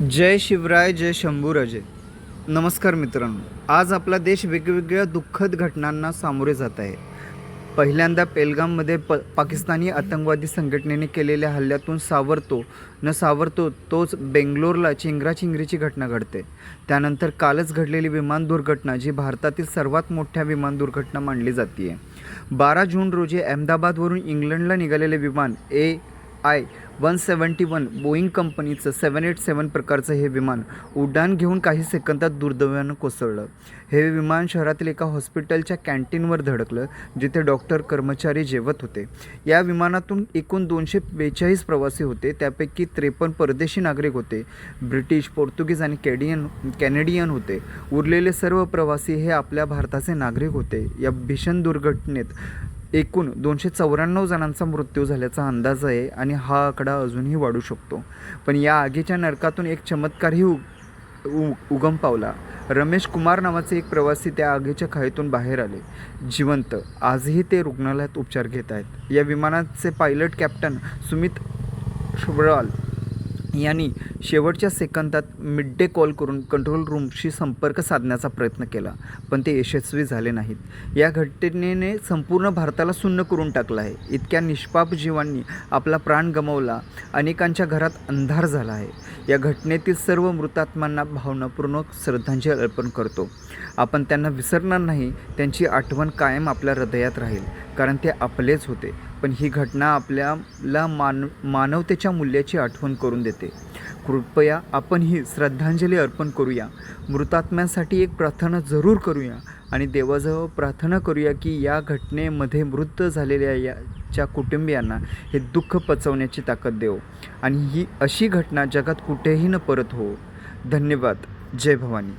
जय शिवराय जय शंभूराजे नमस्कार मित्रांनो. आज आपला देश वेगवेगळ्या दुःखद घटनांना सामोरे जात आहे. पहिल्यांदा पेलगाममध्ये प पाकिस्तानी आतंकवादी संघटनेने केलेल्या हल्ल्यातून सावरतो न सावरतो तोच बेंगलोरला चिंगराचिंगरीची घटना घडते. त्यानंतर कालच घडलेली विमान दुर्घटना जी भारतातील सर्वात मोठ्या विमान दुर्घटना मानली जाते बारा जून रोजी अहमदाबादवरून इंग्लंडला निघालेले विमान A I one seventy one Boeing कंपनीचं सेवन एट सेवन प्रकारचं हे विमान उड्डाण घेऊन काही सेकंदात दुर्दैवानं कोसळलं. हे विमान शहरातील एका हॉस्पिटलच्या कॅन्टीनवर धडकलं जिथे डॉक्टर कर्मचारी जेवत होते. या विमानातून एकूण दोनशे बेचाळीस प्रवासी होते त्यापैकी त्रेपन्न परदेशी नागरिक होते. ब्रिटिश पोर्तुगीज आणि कॅडियन कॅनेडियन होते. उरलेले सर्व प्रवासी हे आपल्या भारताचे नागरिक होते. या भीषण दुर्घटनेत एकूण दोनशे चौऱ्याण्णव जणांचा मृत्यू झाल्याचा अंदाज आहे आणि हा आकडा अजूनही वाढू शकतो. पण या आगीच्या नरकातून एक चमत्कारही उ उ उगम पावला. रमेश कुमार नावाचे एक प्रवासी त्या आगीच्या खाईतून बाहेर आले. जिवंत. आजही ते रुग्णालयात उपचार घेत आहेत. या विमानाचे पायलट कॅप्टन सुमित शुभराल यांनी शेवटच्या सेकंदात मिड डे कॉल करून कंट्रोल रूमशी संपर्क साधण्याचा प्रयत्न केला पण ते यशस्वी झाले नाहीत. या घटनेने संपूर्ण भारताला सुन्न करून टाकलं आहे. इतक्या निष्पाप जीवांनी आपला प्राण गमावला अनेकांच्या घरात अंधार झाला आहे. या घटनेतील सर्व मृतात्मांना भावनापूर्ण श्रद्धांजली अर्पण करतो. आपण त्यांना विसरणार नाही त्यांची आठवण कायम आपल्या हृदयात राहील. कारण ते आपलेच होते. पण ही घटना आपल्याला मान मानवतेच्या मूल्याची आठवण करून देते. कृपया आपण ही श्रद्धांजली अर्पण करूया. मृतात्म्यांसाठी एक प्रार्थना जरूर करूया आणि देवाजवळ प्रार्थना करूया की या घटनेमध्ये मृत झालेल्या याच्या कुटुंबियांना हे दुःख पचवण्याची ताकद देव. आणि ही अशी घटना जगात कुठेही न परत हो धन्यवाद. जय भवानी.